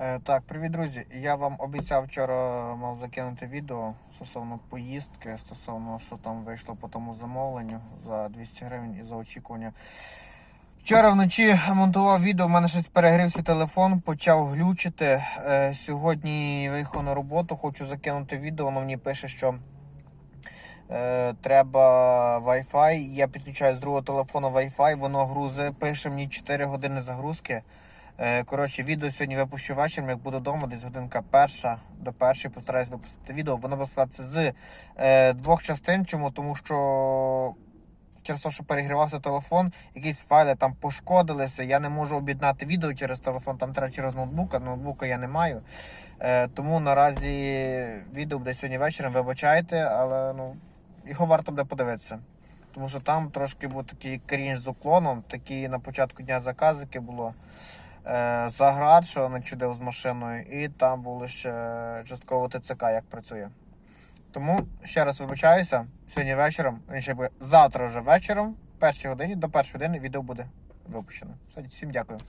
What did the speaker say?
Е, Так, привіт, друзі. Я вам обіцяв вчора мав закинути відео стосовно поїздки, стосовно що там вийшло по тому замовленню за 200 гривень і за очікування. Вчора вночі монтував відео, в мене щось перегрівся телефон, почав глючити. Е, Сьогодні виїхав на роботу, хочу закинути відео, воно мені пише, що е, треба Wi-Fi. Я підключаю з другого телефону Wi-Fi, воно грузи, пише мені 4 години загрузки. Е, Коротше, відео сьогодні випущу вечором, як буду вдома, десь годинка перша до першої постараюсь випустити відео. Воно буде складатися з е, двох частин. Чому? Тому що через те, що перегрівався телефон, якісь файли там пошкодилися. Я не можу об'єднати відео через телефон, там треба через ноутбука. Ноутбука я не маю. Е, тому наразі відео буде сьогодні вечором. Вибачайте, але ну, його варто буде подивитися. Тому що там трошки був такий крінж з уклоном, такі на початку дня заказики було Заград, що начудив з машиною, і там було ще частково ТЦК, як працює. Тому ще раз вибачаюся, сьогодні вечором, завтра вже вечором, в першій годині, до першої години відео буде випущено. Всім дякую.